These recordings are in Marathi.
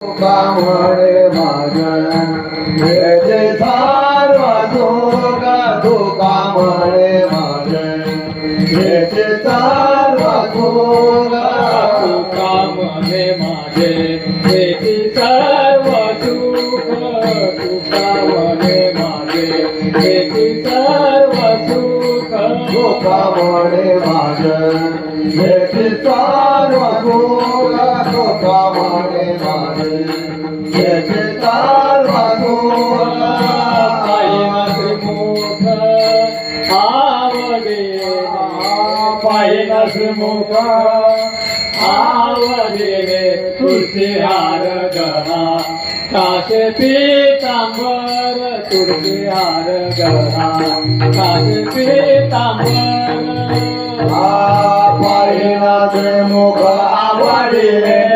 बावडे माझं तुळशी हार गळा. काशे पीतांबर तुळशी हार गळा. काशे पीतांबर पाहिनाचे मुख आवडले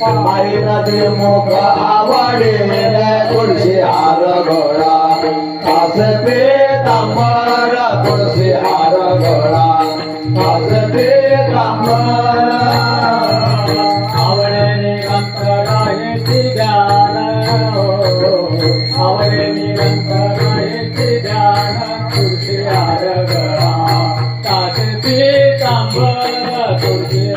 पाहिनाचे मोग आवडले तुळशी हार गळा. कास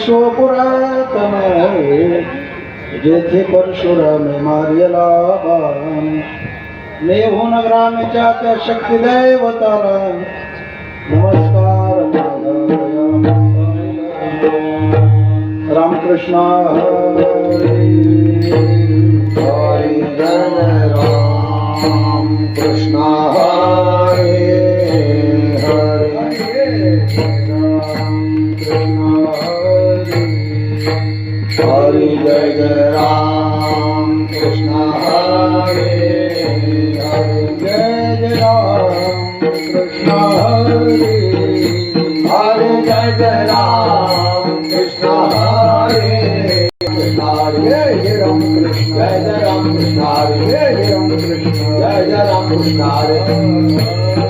शिवपुरातन जेथे परशुरामे मारलेला बाण नेहून ग्रामीच्या त्या शक्ती दैवताला नमस्कार रामकृष्ण हरी. राम कृष्ण हरी हरी. राम कृष्ण हरे हरि जय जय राम कृष्ण हरे हरि जय जय राम कृष्ण हरे कृष्ण हरे जय जय राम कृष्ण जय जय राम कृष्ण हरे जय जय राम कृष्ण जय जय राम कृष्ण हरे पाहतालो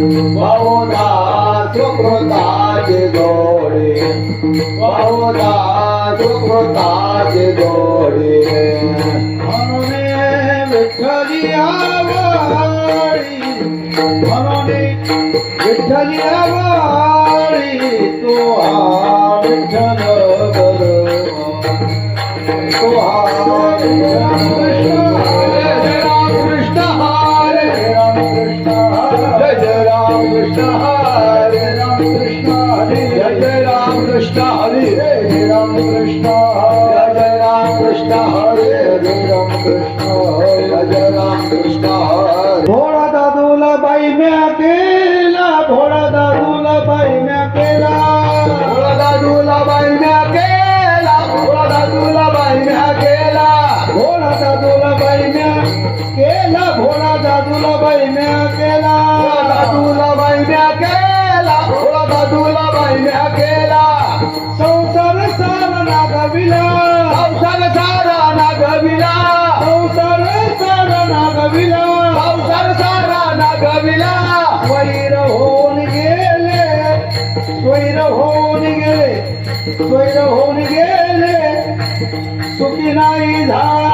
बहुधा सुकृताज दौड़े बहुधा सुकृताज दौड़े हमने विठलिया बाड़ी हमने विठलिया बाजूला बांध्या केला संसार सारा नागविला. संसार सारा नागविला. संसार सारा नागविला. संसार सारा नागविला. वैर होऊन गेले. वैर होऊन गेले. वैर होऊन गेले. सुखी नाही झाला.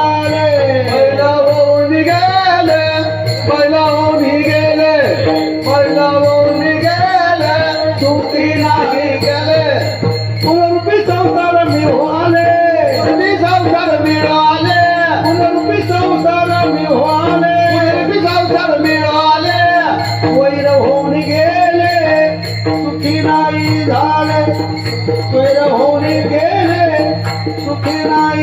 झाले होऊन गेले सुखी नाही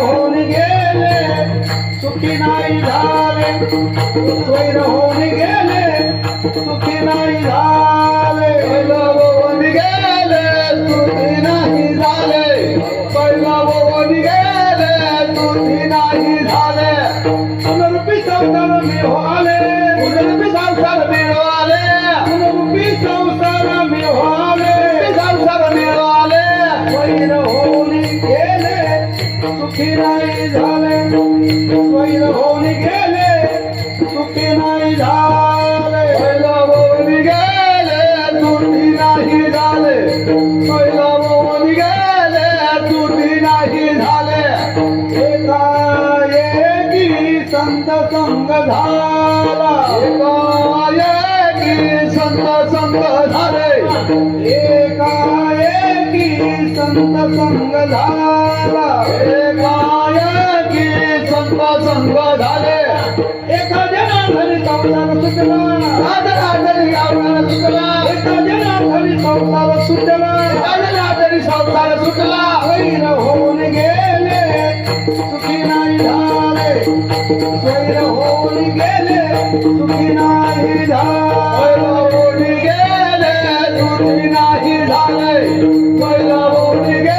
होऊन गेले सुखी नाही झाले वैर होऊन गेले सुखी नाही झाले लवून गेले संत संग झाला. एकाएकी संत संग झाले. एकाएकी संत संग झाला. एकाएकी संत संग झाले. एका होळी पावसाला सुटला सुखी नाही झाले. वैर होऊन गेले सुखी नाही झाले. होऊन गेले सुखी नाही झाले. वैर होऊन गेले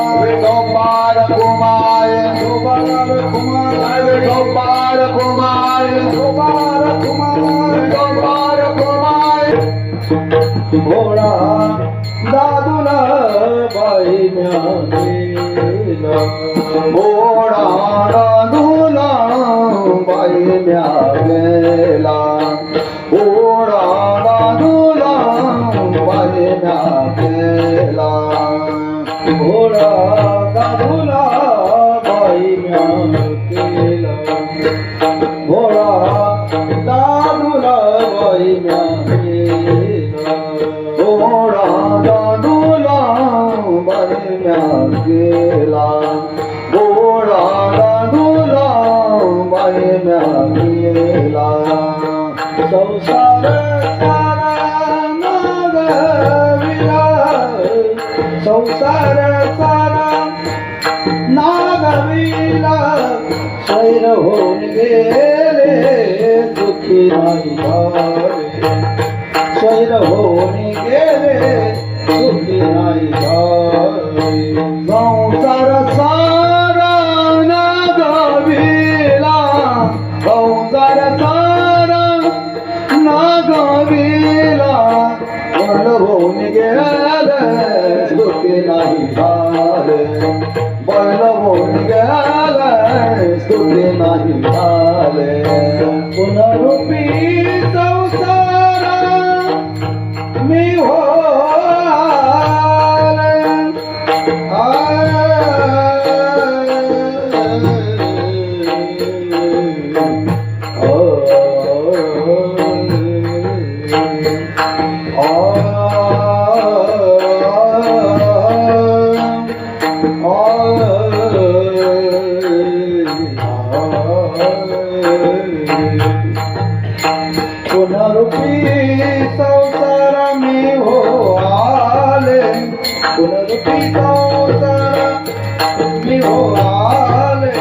गोपाल कुमार गोपाल कुमार गोपाल कुमार गोपाल कुमार गोपाल कुमार भोळा दादून बाई म्या भोळा दादून बाई म्या गेला गोडा दादूला बाईम्या गेला संसार संसार सारा नागविला स्वैर होऊन गेले दुखी नाही পিলা বনভূমি গেলে স্তুতি নাহি ভালে বনভূমি গেলে স্তুতি নাহি पुनरुपी संसार मी हो आले पुनरुपी संसार मी हो आले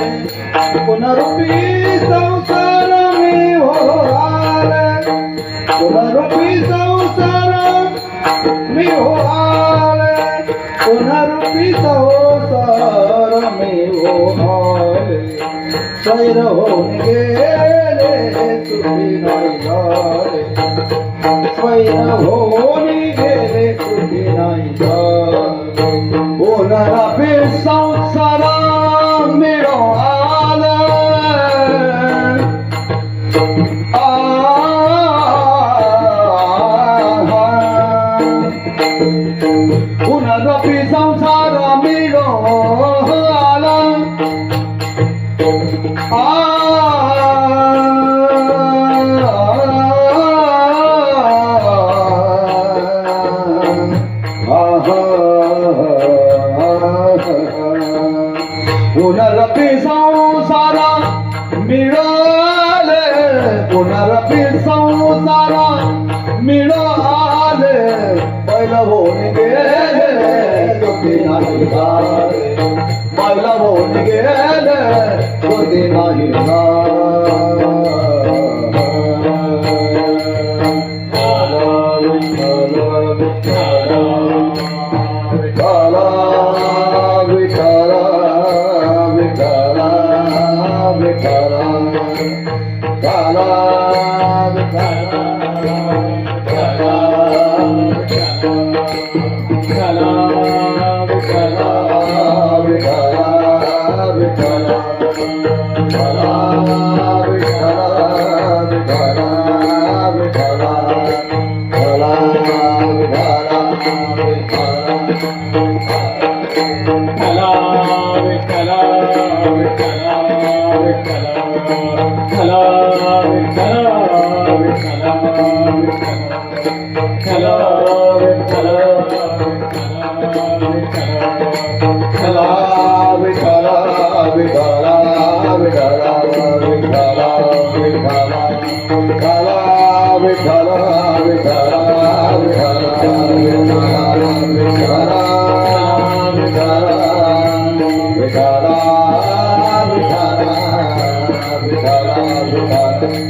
पुनरुपी संसार मी हो आले पुनरुपी संसार मी हो आले पुनरुपी संसार সৈর গেলে তুমি নাই সৈর গেলে তুমি নাই 的那 la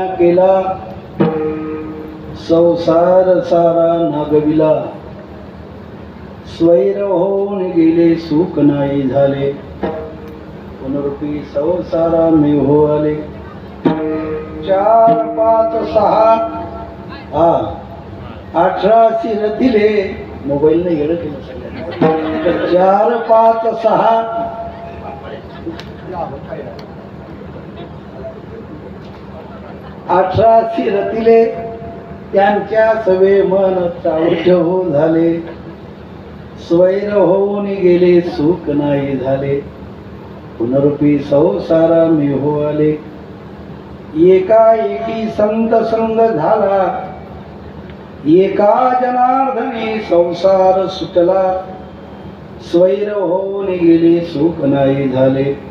म्या केला. संसार सारा नागविला. स्वैर होऊन गेले सुख नाही झाले. पुनरुपी संसारा मी हो आले चार पाच सहा हा अठराशे दिले. मोबाईल नाही गेलं केलं सगळ्यांना. चार पाच सहा. अठराशे रतिले त्यांच्या सवे मन चावठव हो झाले. स्वैर होऊन गेले सुख नाही झाले. पुनरुपी संसारा मी हो आले एकाएकी संत संग झाला. एका जनार्दने संसार सुटला. स्वैर होऊन गेले सुख नाही झाले.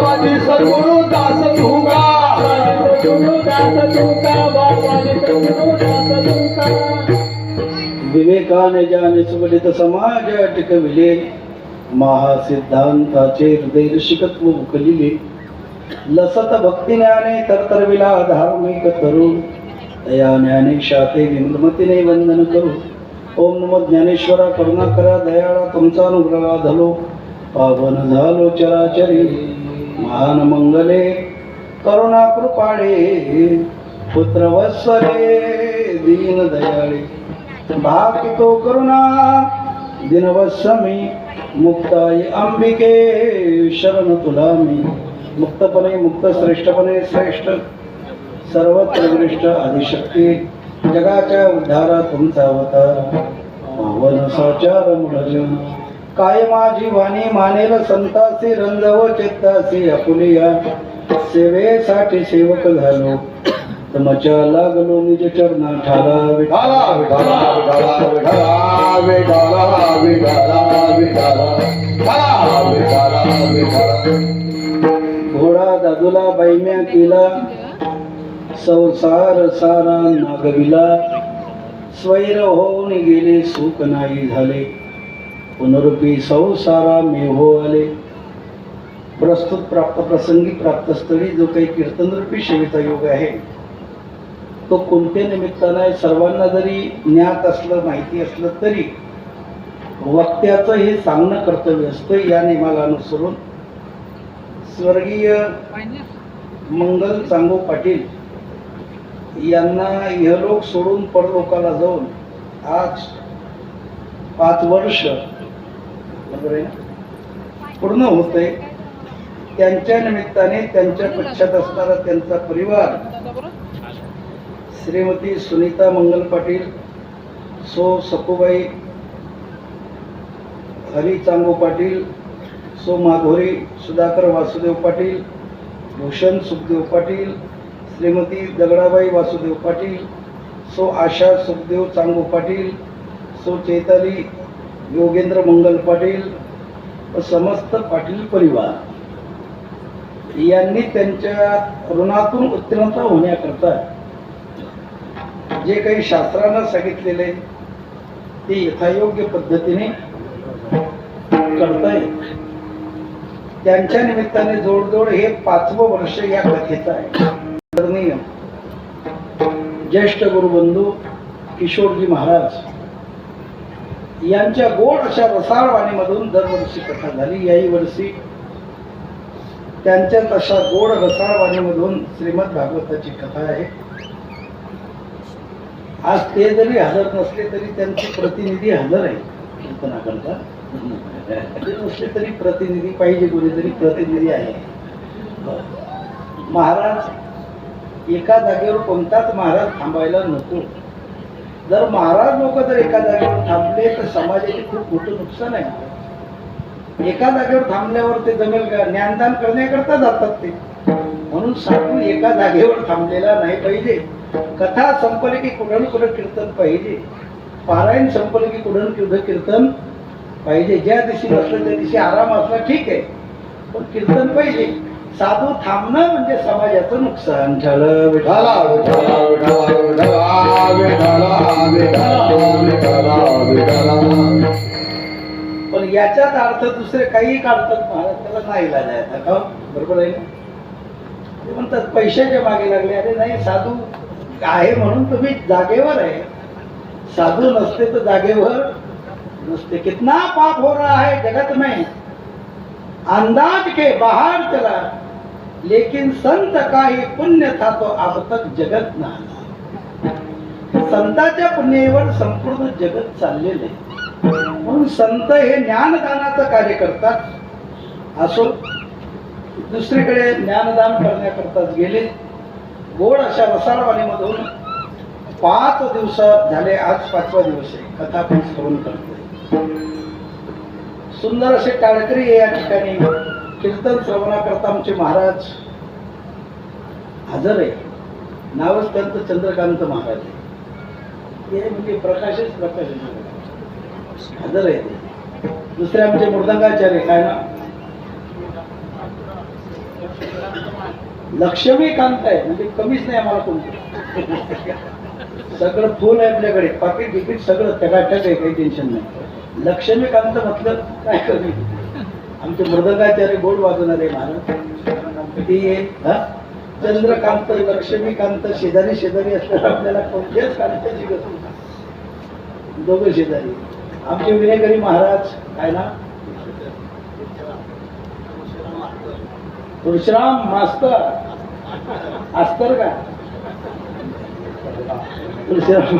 बाबाजी सद्गुरु दास तुका सद्गुरु दास तुका बाबाजी सद्गुरु दास तुका विवेकाने ज्याने सुबलित समाज टिकविले महासिद्धांताचे हृदय शिकत्व उकलिले. लसत भक्तिज्ञाने तरतरविला धार्मिक तरुण दया ज्ञानेशाते विमलमतीने वंदन करू. ओम नम ज्ञानेश्वरा करुणा करा दयाळा तुमचा अनुग्रह धलो पावन झालो चराचरी. महान मंगले करुणा कृपाळे पुत्र वत्सले दीन दयाळे. भाकितो करुणा दिनवत्समी मुक्ताई अंबिके शरण तुला मी मुक्तपणे मुक्त श्रेष्ठपणे श्रेष्ठ सर्वत्र विशिष्ट आदिशक्ती. जगाच्या उद्धारा तुमचा अवतार. पावन साचार मुळजन. काय माझी वाणी मानेल संतासी रंजव चित्तासी अपुलिया सेवेसाठी सेवक झालो. तमच्या लागलो निज चरणा ठाला विठाला विठाला विठाला विठाला विठाला विठाला विठाला विठाला घोडा दादूला बैम्या केला. संसार सारा नागविला. स्वैर होऊन गेले सुख नाही झाले. पुनरुपी संसारा मेहो आले. प्रस्तुत प्राप्त प्रसंगी प्राप्त स्थळी जो काही कीर्तनरूपी सेवेचा योग आहे तो कोणत्या निमित्तानं आहे? सर्वांना जरी ज्ञात असलं माहिती असलं तरी वक्त्याचं हे सांगणं कर्तव्य असतं या नियमाला अनुसरून. स्वर्गीय मंगल चांगो पाटील यांना इहलोक सोडून परलोकाला जाऊन आज पाच वर्ष पूर्ण होते त्यांच्या निमित्ताने त्यांच्या पक्षात असणारा त्यांचा परिवार. श्रीमती सुनीता मंगल पाटील सो सकुबाई हरी चांगो पाटील सो माधोरी सुधाकर वासुदेव पाटील भूषण सुखदेव पाटील श्रीमती दगडाबाई वासुदेव पाटील सो आशा सुखदेव चांगो पाटील सो चैताली योगेंद्र मंगल पाटील व समस्त पाटील परिवार यांनी त्यांच्या ऋणातून उत्तीर्ण होण्याकरता जे काही शास्त्रानं सांगितलेले ते यथायोग्य पद्धतीने करता येईल त्यांच्या निमित्ताने जोडजोड हे पाचवं वर्ष या कथेचं आहे. आदरणीय ज्येष्ठ गुरुबंधू किशोरजी महाराज यांच्या गोड अशा रसाळवाणीमधून दरवर्षी कथा झाली. याही वर्षी त्यांच्याच अशा गोड रसाळवाणीमधून श्रीमद भागवताची कथा आहे. आज ते जरी हजर नसले तरी त्यांचे प्रतिनिधी हजर आहे कीर्तनाकरता नसले तरी प्रतिनिधी पाहिजे कोणीतरी प्रतिनिधी आहे. महाराज एका जागेवर कोणताच महाराज थांबायला नको. जर महाराज लोक जर एका जागेवर थांबले तर समाजाचे खूप मोठं नुकसान आहे. एका जागेवर थांबल्यावर ते जमेल का ज्ञानदान करण्याकरता जातात ते. म्हणून साधू एका जागेवर थांबलेला नाही पाहिजे. कथा संपली की कुठं कुठं कीर्तन पाहिजे. पारायण संपलं की कुठं कुठं कीर्तन पाहिजे. ज्या दिवशी नसलं त्या दिवशी आराम असला ठीक आहे. पण कीर्तन पाहिजे. साधू थांबणं म्हणजे समाजाचं नुकसान. झालं विठाला विठाला विठाला विठाला विठाला विठाला विठाला विठाला पण याच्यात अर्थ दुसरे काही काढतात महाराज त्याला नाही इलाज आता का बरोबर आहे ना? ते म्हणतात पैशाच्या मागे लागले. अरे नाही साधू आहे म्हणून तुम्ही जागेवर आहे. साधू नसते तर जागेवर नसते. कितना पाप हो रहा है जगत में। अंदाज के बाहर चला. लेकिन संत का ही पुण्य था तो अब तक जगत ना संताच्या पुण्यावर संपूर्ण जगत चाललेले म्हणून संत हे ज्ञानदानाचं कार्य करतात। असो दुसरीकडे ज्ञानदान करण्याकरताच गेले। गोड अशा रसाळवाणीमधून पाच दिवस झाले आज पाचवा दिवस आहे कथा पण श्रवण करतोय। सुंदर असे टाळकरी या ठिकाणी कीर्तन श्रवणाकरता आमचे महाराज हजर आहे. नावच त्यांचं चंद्रकांत महाराज आहे. हे म्हणजे प्रकाशच प्रकाश हजर आहे ते. दुसरे आमचे मृदंगाचार्य काय ना लक्ष्मीकांत आहे. म्हणजे कमीच नाही आम्हाला कोणतं. सगळं फुल आहे आपल्याकडे. पाकिट बिकिट सगळं टकाटक आहे. काही टेन्शन नाही. लक्ष्मीकांत म्हटलं काय कमी आमचे मृदंगाचार्य गोड वाजवणारे महाराज ती चंद्रकांत लक्ष्मीकांत शेजारी शेजारी असल्यावर आपल्याला कोणत्याच कांताची गरज दोघे दोघं शेजारी. आमचे विनेकरी महाराज काय ना परशुराम मास्तर. अस्तर का? तुळशीराम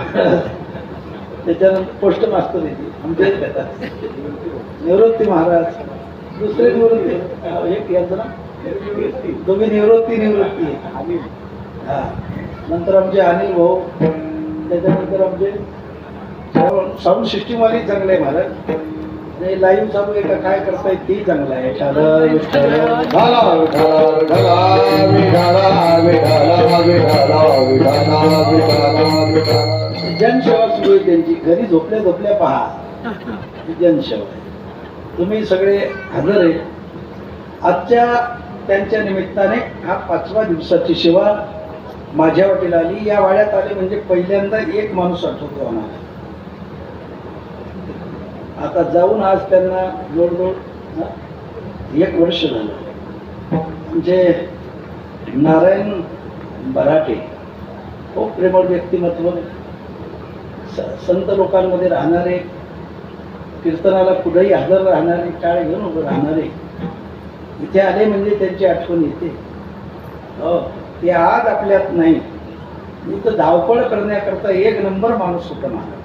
त्याच्यानंतर पोस्ट मास्तर येते आमचे निवृत्ती महाराज. दुसरे निवृत्ती. एक याचं ना? तुम्ही निवृत्ती निवृत्ती. आहे नंतर आमचे अनिल भाऊ. त्याच्यानंतर आमचे साऊंड सिस्टीमवाली चांगलं आहे महाराज. आणि लाईव्ह चालू आहे का? काय करताय? तेही चांगलं आहे. जनसेवा सुरू आहे त्यांची. घरी झोपल्या झोपल्या पहा. जनसेवा आहे तुम्ही सगळे हजर आहे. आजच्या त्यांच्या निमित्ताने हा पाचवा दिवसाची सेवा माझ्या वाटेला आली. या वाड्यात आले म्हणजे पहिल्यांदा एक माणूस आठवतो आम्हाला. आता जाऊन आज त्यांना जवळजवळ एक वर्ष झालं. म्हणजे नारायण बराटे खूप प्रेमळ व्यक्तिमत्व संत लोकांमध्ये राहणारे कीर्तनाला कुठेही हजर राहणारे काळ घेऊन उभं राहणारे इथे आले म्हणजे त्यांची आठवण येते. हो ते आज आपल्यात नाही. मी तर धावपळ करण्याकरता एक नंबर माणूस होता माझा.